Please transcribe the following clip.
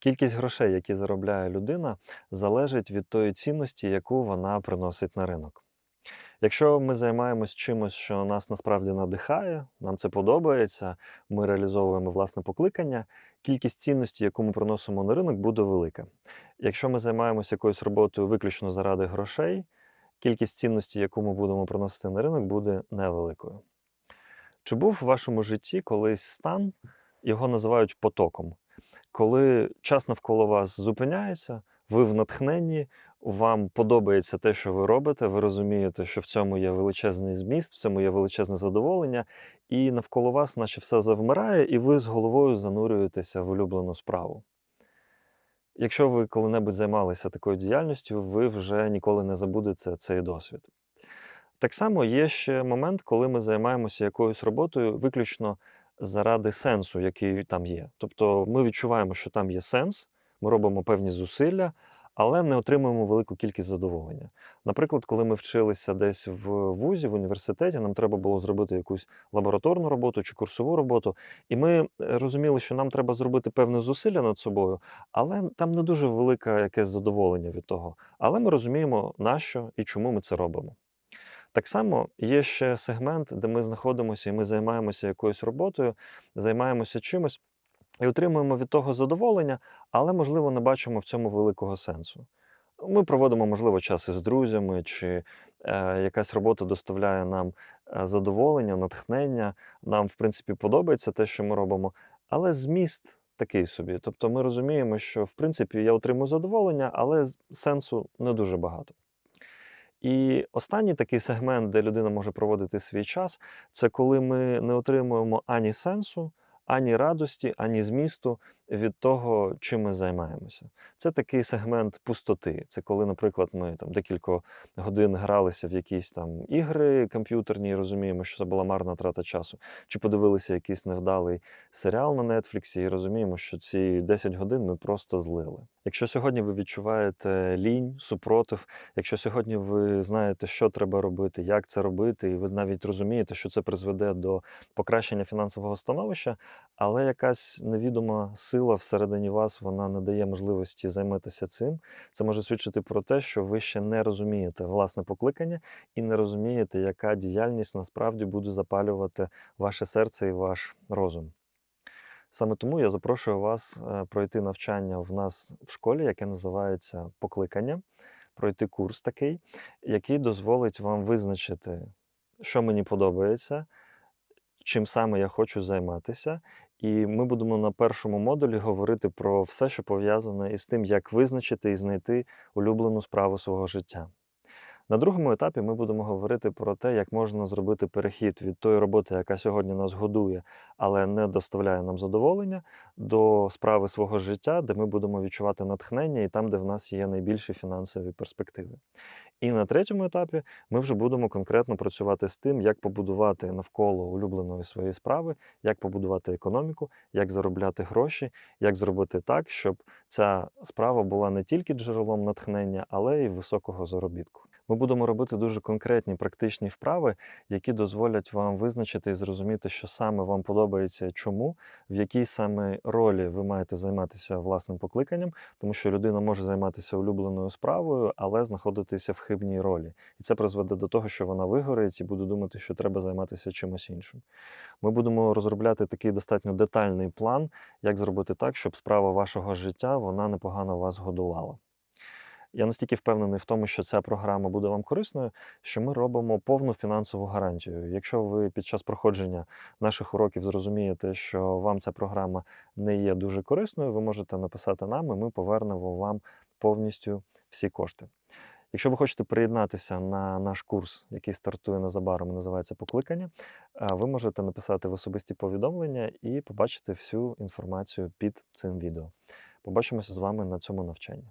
Кількість грошей, які заробляє людина, залежить від тої цінності, яку вона приносить на ринок. Якщо ми займаємось чимось, що нас насправді надихає, нам це подобається, ми реалізовуємо власне покликання, кількість цінності, яку ми приносимо на ринок, буде велика. Якщо ми займаємося якоюсь роботою виключно заради грошей, кількість цінності, яку ми будемо приносити на ринок, буде невеликою. Чи був в вашому житті колись стан, його називають потоком, коли час навколо вас зупиняється, ви в натхненні, вам подобається те, що ви робите, ви розумієте, що в цьому є величезний зміст, в цьому є величезне задоволення, і навколо вас, наче все завмирає, і ви з головою занурюєтеся в улюблену справу. Якщо ви коли-небудь займалися такою діяльністю, ви вже ніколи не забудете цей досвід. Так само є ще момент, коли ми займаємося якоюсь роботою виключно заради сенсу, який там є. Тобто ми відчуваємо, що там є сенс, ми робимо певні зусилля, але не отримуємо велику кількість задоволення. Наприклад, коли ми вчилися десь в вузі, в університеті, нам треба було зробити якусь лабораторну роботу чи курсову роботу, і ми е, розуміли, що нам треба зробити певне зусилля над собою, але там не дуже велике якесь задоволення від того. Але ми розуміємо, нащо і чому ми це робимо. Так само є ще сегмент, де ми знаходимося і ми займаємося якоюсь роботою, займаємося чимось і отримуємо від того задоволення, але, можливо, не бачимо в цьому великого сенсу. Ми проводимо, можливо, час із друзями, чи е, якась робота доставляє нам е, задоволення, натхнення. Нам, в принципі, подобається те, що ми робимо, але зміст такий собі. Тобто ми розуміємо, що в принципі я отримую задоволення, але сенсу не дуже багато. І останній такий сегмент, де людина може проводити свій час, це коли ми не отримуємо ані сенсу, ані радості, ані змісту від того, чим ми займаємося. Це такий сегмент пустоти. Це коли, наприклад, ми там декілька годин гралися в якісь там ігри комп'ютерні, і розуміємо, що це була марна трата часу, чи подивилися якийсь невдалий серіал на Нетфліксі, і розуміємо, що ці 10 годин ми просто злили. Якщо сьогодні ви відчуваєте лінь, супротив, якщо сьогодні ви знаєте, що треба робити, як це робити, і ви навіть розумієте, що це призведе до покращення фінансового становища, але якась невідома сила всередині вас вона не дає можливості займатися цим. Це може свідчити про те, що ви ще не розумієте власне покликання і не розумієте, яка діяльність насправді буде запалювати ваше серце і ваш розум. Саме тому я запрошую вас е, пройти навчання в нас в школі, яке називається Покликання, пройти курс такий, який дозволить вам визначити, що мені подобається, чим саме я хочу займатися. І ми будемо на першому модулі говорити про все, що пов'язане із тим, як визначити і знайти улюблену справу свого життя. На другому етапі ми будемо говорити про те, як можна зробити перехід від тої роботи, яка сьогодні нас годує, але не доставляє нам задоволення, до справи свого життя, де ми будемо відчувати натхнення і там, де в нас є найбільші фінансові перспективи. І на третьому етапі ми вже будемо конкретно працювати з тим, як побудувати навколо улюбленої своєї справи, як побудувати економіку, як заробляти гроші, як зробити так, щоб ця справа була не тільки джерелом натхнення, але й високого заробітку. Ми будемо робити дуже конкретні практичні вправи, які дозволять вам визначити і зрозуміти, що саме вам подобається чому, в якій саме ролі ви маєте займатися власним покликанням, тому що людина може займатися улюбленою справою, але знаходитися в хибній ролі. І це призведе до того, що вона вигорить і буде думати, що треба займатися чимось іншим. Ми будемо розробляти такий достатньо детальний план, як зробити так, щоб справа вашого життя вона непогано вас годувала. Я настільки впевнений в тому, що ця програма буде вам корисною, що ми робимо повну фінансову гарантію. Якщо ви під час проходження наших уроків зрозумієте, що вам ця програма не є дуже корисною, ви можете написати нам, і ми повернемо вам повністю всі кошти. Якщо ви хочете приєднатися на наш курс, який стартує незабаром, називається Покликання, е, ви можете написати в особисті повідомлення і побачити всю інформацію під цим відео. Побачимося з вами на цьому навчанні.